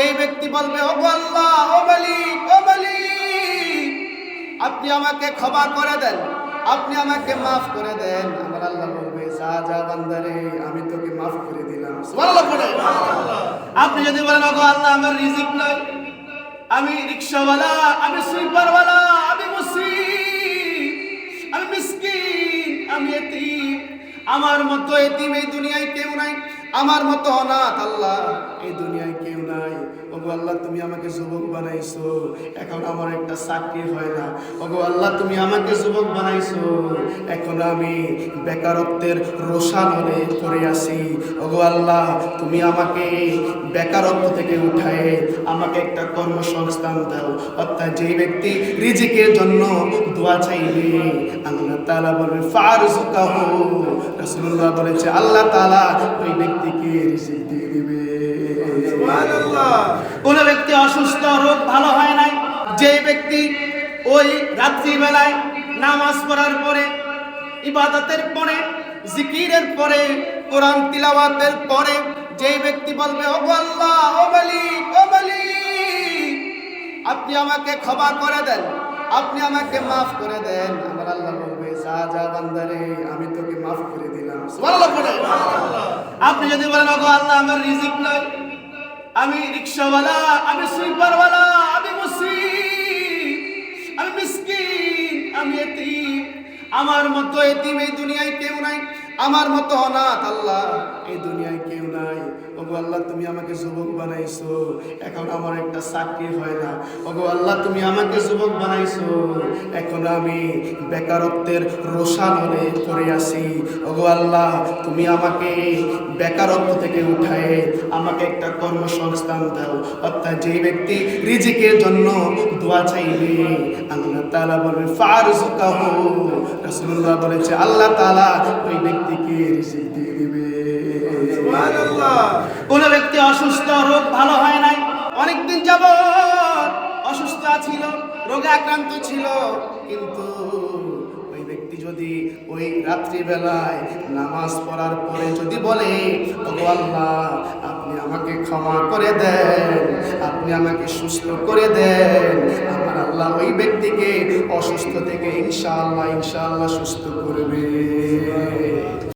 যেই ব্যক্তি বলবে ও আল্লাহ, ও মালিক ও মালিক, আপনি আমাকে ক্ষমা করে দেন, আপনি আমাকে মাফ করে দেন। আমার আল্লাহ বলবে যা বান্দারে, আমি তোকে মাফ করে দিলাম। আপনি যদি বলেন, ওগো আল্লাহ, আমার রিজিক নাই, আমি রিক্সাওয়ালা, আমি সুইপারওয়ালা, আমি মুসিম আমি মিসকিন, আমি এতিম, আমার মতো এতিম এই দুনিয়ায় কেউ নাই। আমার মতো অনাথ আল্লাহ, এই দুনিয়ায় কেউ নাই। ওগো আল্লাহ, তুমি আমাকে যুবক বানাইছো। এখন আমার একটা চাকরি হয় না। ওগো আল্লাহ, তুমি আমাকে যুবক বানাইছো। এখন আমি বেকারত্বের রোষানলে পড়ে আছি। ওগো আল্লাহ, তুমি আমাকে বেকারত্ব থেকে উঠায় আমাকে একটা কর্মসংস্থান দাও। অর্থাৎ যেই ব্যক্তি রিজিকের জন্য দোয়া চাইবে। আল্লাহ তাআলা বলবে ফারজুকাহু রাসূলুল্লাহ বলেছে আল্লাহ তাআলা ওই ব্যক্তিকে রিজিক দিয়ে দিবে। কোন ব্যক্তি অসুস্থ রোগ ভালো হয় নাই যে ব্যক্তি ওই রাত্রিবেলায় নামাজ পড়ার পরে ইবাদতের পরে জিকিরের পরে কোরআন তিলাওয়াতের পরে যেই ব্যক্তি বলবে ও আল্লাহ ও মালিক ও মালিক আপনি আমাকে ক্ষমা করে দেন। আপনি আমাকে মাফ করে দেন। আমার আল্লাহ বলবে, যা বান্দারে, আমি তোকে মাফ করে দিলাম। আপনি যদি বলেন, ওগো, আল্লাহ আমার রিজিক নাই। আমি রিক্সাওয়ালা, আমি সুইপারওয়ালা, আমি মুসিম আমি মিসকিন, আমি এতিম। আমার মতো এতিম এই দুনিয়ায় কেউ নাই। আমার মতো অনাথ আল্লাহ, এই দুনিয়ায় কেউ নাই। ওগো আল্লাহ, তুমি আমাকে যুবক বানাইছো। এখন আমার একটা চাকরি হয় না। ওগো আল্লাহ, তুমি আমাকে যুবক বানাইছো। এখন আমি বেকারত্বের রোষানলে পড়ে আছি। ওগো আল্লাহ, তুমি আমাকে বেকারত্ব থেকে উঠায় আমাকে একটা কর্মসংস্থান দাও। অর্থাৎ যেই ব্যক্তি রিজিকের জন্য দোয়া চাইবে, আল্লাহ তাআলা বলবে ফারজুকাহু রাসূলুল্লাহ বলেছে, আল্লাহ তাআলা ওই ব্যক্তিকে দিবে কোন ব্যক্তি অসুস্থ রোগ ভালো হয় নাই অনেকদিন যাব অসুস্থ ছিল রোগে আক্রান্ত ছিল কিন্তু ওই ব্যক্তি যদি ওই রাত্রিবেলায় নামাজ পড়ার পরে যদি বলে আল্লাহ আমাকে ক্ষমা করে দেন, আপনি আমাকে সুস্থ করে দেন। আমার আল্লাহ ওই ব্যক্তিকে অসুস্থ থেকে ইনশাআল্লাহ ইনশাআল্লাহ সুস্থ করবে।